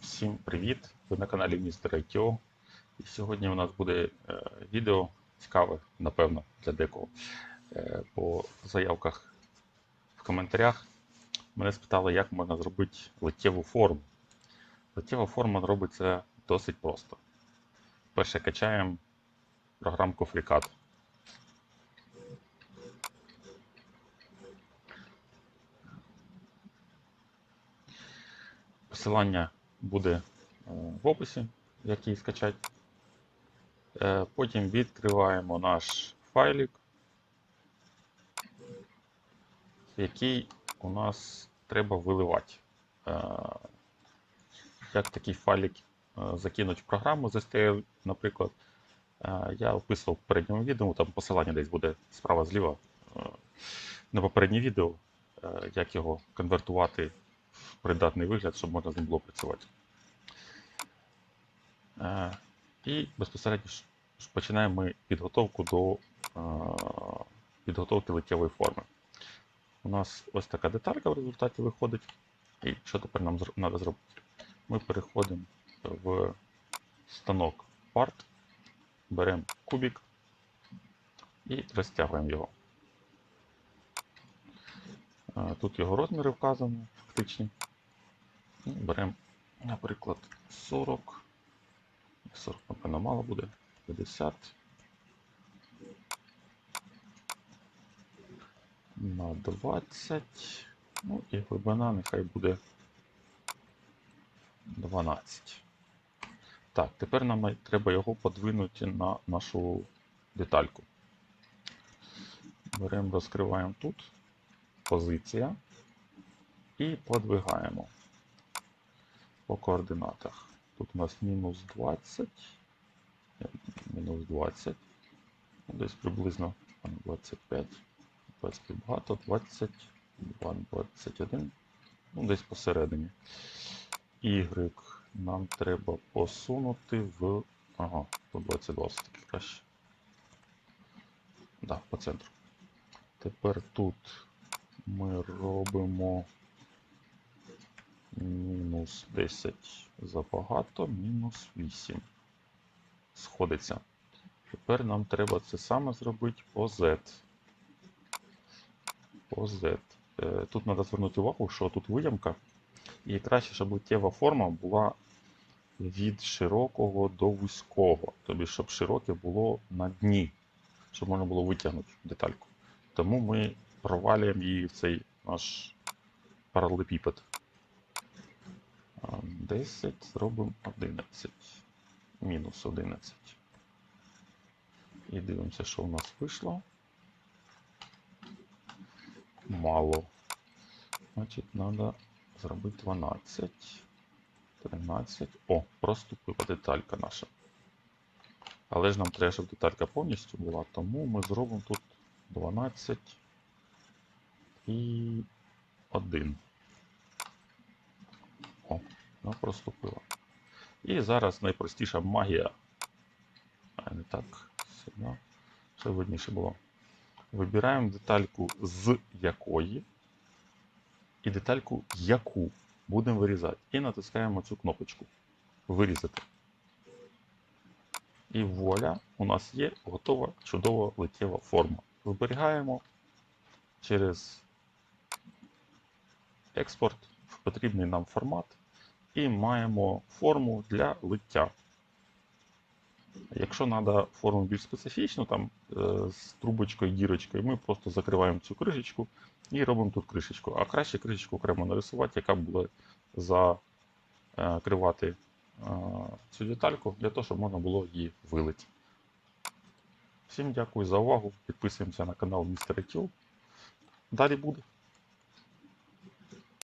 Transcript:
Всім привіт! Ви на каналі Містер ITO. І сьогодні у нас буде е, відео цікаве, напевно, для декого. Е, по заявках в коментарях мене спитали, як можна зробити литтєву форму. Литтєва форма робиться досить просто. Перше качаємо програмку FreeCAD. Посилання буде е, в описі, як її скачати. Е, Потім відкриваємо наш файлик, який у нас треба виливати. Е, Як такий файлик закинути в програму з STL, наприклад, я описував в попередньому відео, там посилання десь буде справа зліва на попереднє відео, як його конвертувати придатний вигляд, щоб можна з ним було працювати. Е, І безпосередньо починаємо ми підготовку до е, підготовки литтєвої форми. У нас ось така деталька в результаті виходить. І що тепер нам треба зробити? Ми переходимо в станок Part, беремо кубик і розтягуємо його. Е, Тут його розміри вказані, фактичні. І беремо, наприклад, 40. 40, напевно, мало буде. 50. На 20. Ну і глибина нехай буде 12. Так, тепер нам треба його подвинути на нашу детальку. Беремо, розкриваємо тут. Позиція. І подвигаємо по координатах. Тут у нас мінус 20. е, Мінус 20. ну, Десь приблизно 25. 25 багато, 22, 21. Ну, десь посередині. Y нам треба посунути в. Ага, тут 22 все-таки краще. Да, по центру. Тепер тут ми робимо мінус 10 забагато, мінус 8. Сходиться. Тепер нам треба це саме зробити по Z. По Z. Е, Тут треба звернути увагу, що тут виямка. І краще, щоб литтєва форма була від широкого до вузького. Тобто, щоб широке було на дні, щоб можна було витягнути детальку. Тому ми провалюємо її в цей наш паралелепіпед. А, 10 зробимо 11. Мінус 11. І дивимося, що у нас вийшло. Мало. Значить, треба зробити 12. 13. О, проступила деталька наша. Але ж нам треба, щоб деталька повністю була, тому ми зробимо тут 12 і 1. О, вона проступила. І зараз найпростіша магія. А не так. Сюди. Ще видніше було. Вибираємо детальку з якої. І детальку яку будемо вирізати. І натискаємо цю кнопочку. Вирізати. І вуаля, у нас є готова чудова литтєва форма. Зберігаємо через експорт в потрібний нам формат і маємо форму для лиття. Якщо треба форму більш специфічну, там е, з трубочкою, дірочкою, ми просто закриваємо цю кришечку і робимо тут кришечку. А краще кришечку окремо нарисувати, яка буде закривати е, цю детальку для того, щоб можна було її вилити. Всім дякую за увагу. Підписуємося на канал Містер Тіл. Далі буде.